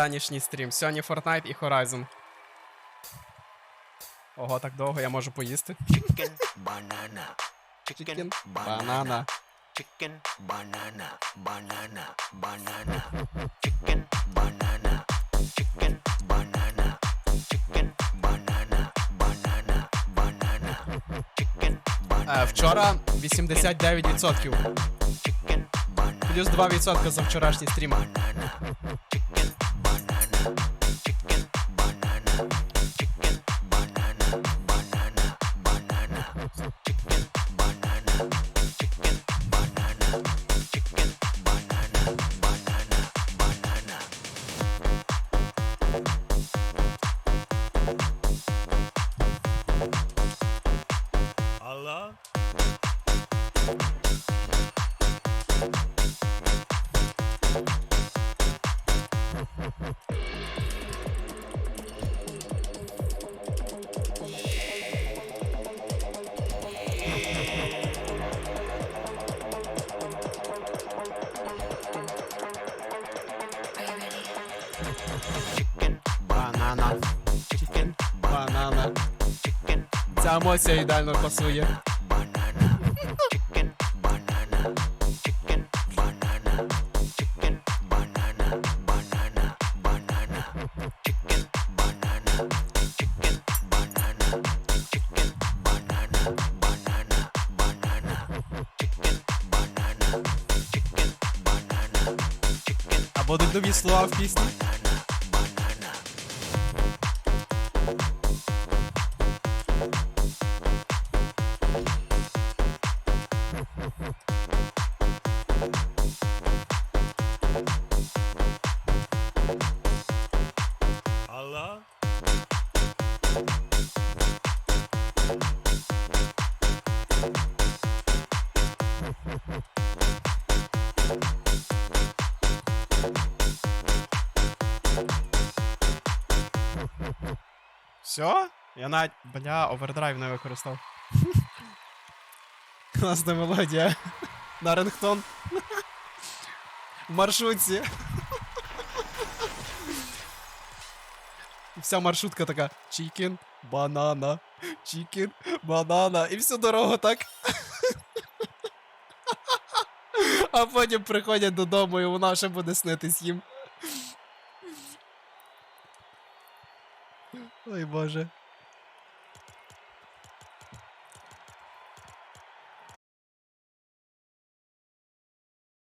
Ранішній стрім. Сьогодні Fortnite і Horizon. Ого, так довго я можу поїсти. Chicken banana. Chicken banana. Chicken banana. Banana. Banana. Chicken banana. Chicken banana. Chicken banana. Banana. Banana. Chicken banana. Е, вчора 89%. Chicken banana. Плюс 2% за вчорашній стрім. Chicken Allah. Chicken, banana, chicken. Банана. Ця емоція ідеально пасує. banana. Chicken banana. Chicken banana. Все? Я навіть. Бля, овердрайв не використав. Класна мелодія. На рингтон. В маршрутці. Вся маршрутка така. Чікен, банана, чікен, банана. І всю дорогу так. А потім приходять додому, і вона ще буде снитись їм. Ой боже.